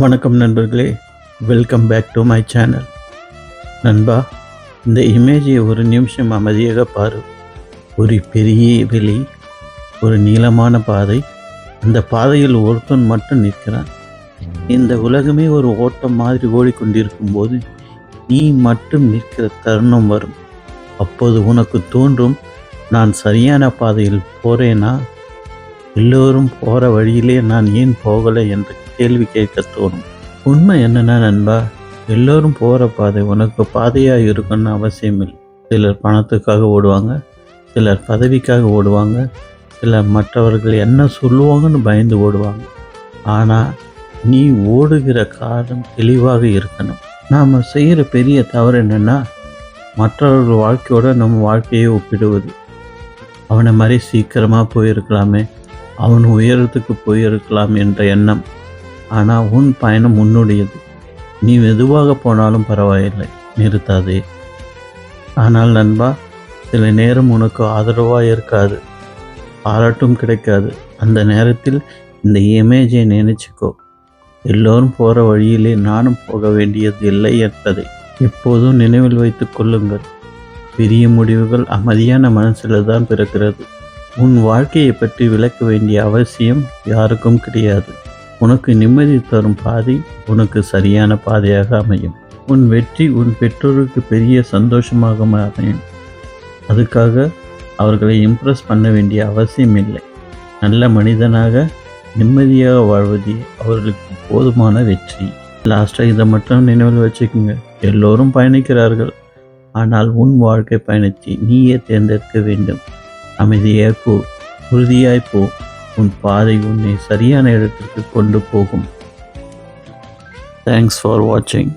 வணக்கம் நண்பர்களே. Welcome back to my channel நண்பா இந்த இமேஜை ஒரு நிமிஷம் அமைதியாக பாரு. ஒரு பெரிய வெளி ஒரு நீளமான பாதை. அந்த பாதையில் ஒருத்தன் மட்டும் நிற்கிறான். இந்த உலகமே ஒரு ஓட்டம் மாதிரி ஓடிக்கொண்டிருக்கும் போது நீ மட்டும் நிற்கிற தருணம் வரும். அப்போது உனக்கு தோன்றும் நான் சரியான பாதையில் போகிறேனா எல்லோரும் போகிற வழியிலே நான் ஏன் போகலை என்று கேள்வி கேட்க தோணும். உண்மை என்னன்னா நண்பா எல்லோரும் போகிற பாதை உனக்கு பாதையாக இருக்கணும்னு அவசியம் இல்லை சிலர் பணத்துக்காக ஓடுவாங்க சிலர் பதவிக்காக ஓடுவாங்க சிலர் மற்றவர்கள் என்ன சொல்லுவாங்கன்னு பயந்து ஓடுவாங்க. ஆனால் நீ ஓடுகிற காலம் தெளிவாக இருக்கணும். நாம் செய்கிற பெரிய தவறு என்னென்னா மற்றவர்கள் வாழ்க்கையோட நம்ம வாழ்க்கையை ஒப்பிடுவது. அவனை மாதிரி சீக்கிரமாக போயிருக்கலாமே அவன் உயரத்துக்கு போயிருக்கலாம் என்ற எண்ணம். ஆனால் உன் பயணம் உன்னுடையது. நீ மெதுவாக போனாலும் பரவாயில்லை நிறுத்தாதே. ஆனால் நண்பா சில நேரம் உனக்கு ஆதரவாக இருக்காது. பாராட்டும் கிடைக்காது. அந்த நேரத்தில் இந்த இமேஜை நினைச்சுக்கோ. எல்லோரும் போகிற வழியிலே நானும் போக வேண்டியது இல்லை என்பதை எப்போதும் நினைவில் வைத்துக் கொள்ளுங்கள். பெரிய முடிவுகள் அமைதியான மனசில் தான் பிறக்கிறது. உன் வாழ்க்கையை பற்றி விளக்க வேண்டிய அவசியம் யாருக்கும் கிடையாது. உனக்கு நிம்மதி தரும் பாதை உனக்கு சரியான பாதையாக அமையும். உன் வெற்றி உன் பெற்றோருக்கு பெரிய சந்தோஷமாக அமையும். அதுக்காக அவர்களை இம்ப்ரெஸ் பண்ண வேண்டிய அவசியம் இல்லை. நல்ல மனிதனாக நிம்மதியாக வாழ்வதே அவர்களுக்கு போதுமான வெற்றி. லாஸ்ட்டாக இதை மட்டும் நினைவில் வச்சுக்கோங்க. எல்லோரும் பயணிக்கிறார்கள். ஆனால் உன் வாழ்க்கை பயணத்தை நீயே தேர்ந்தெடுக்க வேண்டும். அமைதியாக போ. உறுதியாய் போ. உன் பாதை உன்னை சரியான இடத்திற்கு கொண்டு போகும். தேங்க்ஸ் ஃபார் வாட்சிங்